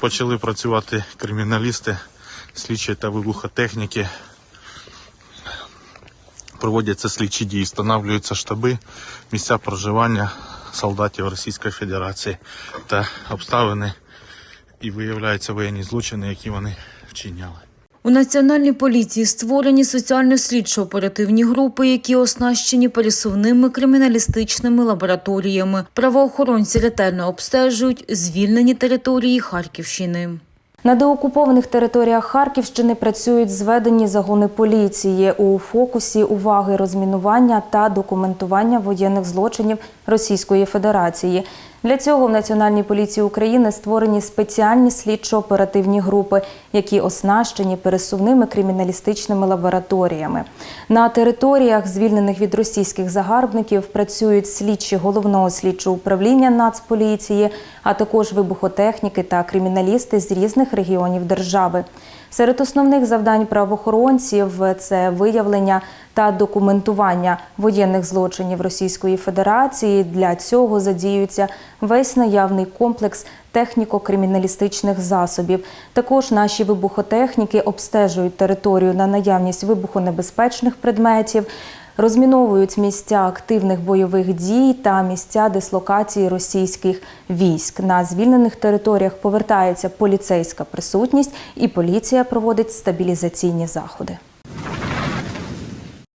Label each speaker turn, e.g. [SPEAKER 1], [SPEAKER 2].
[SPEAKER 1] Почали працювати криміналісти, слідчі та вибухотехніки. Проводяться слідчі дії, встановлюються штаби, місця проживання солдатів Російської Федерації та обставини і виявляються воєнні злочини, які вони вчиняли.
[SPEAKER 2] У Національній поліції створені соціально-слідчо-оперативні групи, які оснащені пересувними криміналістичними лабораторіями. Правоохоронці ретельно обстежують звільнені території Харківщини.
[SPEAKER 3] На деокупованих територіях Харківщини працюють зведені загони поліції у фокусі уваги розмінування та документування воєнних злочинів Російської Федерації. Для цього в Національній поліції України створені спеціальні слідчо-оперативні групи, які оснащені пересувними криміналістичними лабораторіями. На територіях, звільнених від російських загарбників, працюють слідчі головного слідчого управління Нацполіції, а також вибухотехніки та криміналісти з різних регіонів держави. Серед основних завдань правоохоронців це виявлення та документування воєнних злочинів Російської Федерації. Для цього задіюється весь наявний комплекс техніко-криміналістичних засобів. Також наші вибухотехніки обстежують територію на наявність вибухонебезпечних предметів. Розміновують місця активних бойових дій та місця дислокації російських військ. На звільнених територіях повертається поліцейська присутність, і поліція проводить стабілізаційні заходи.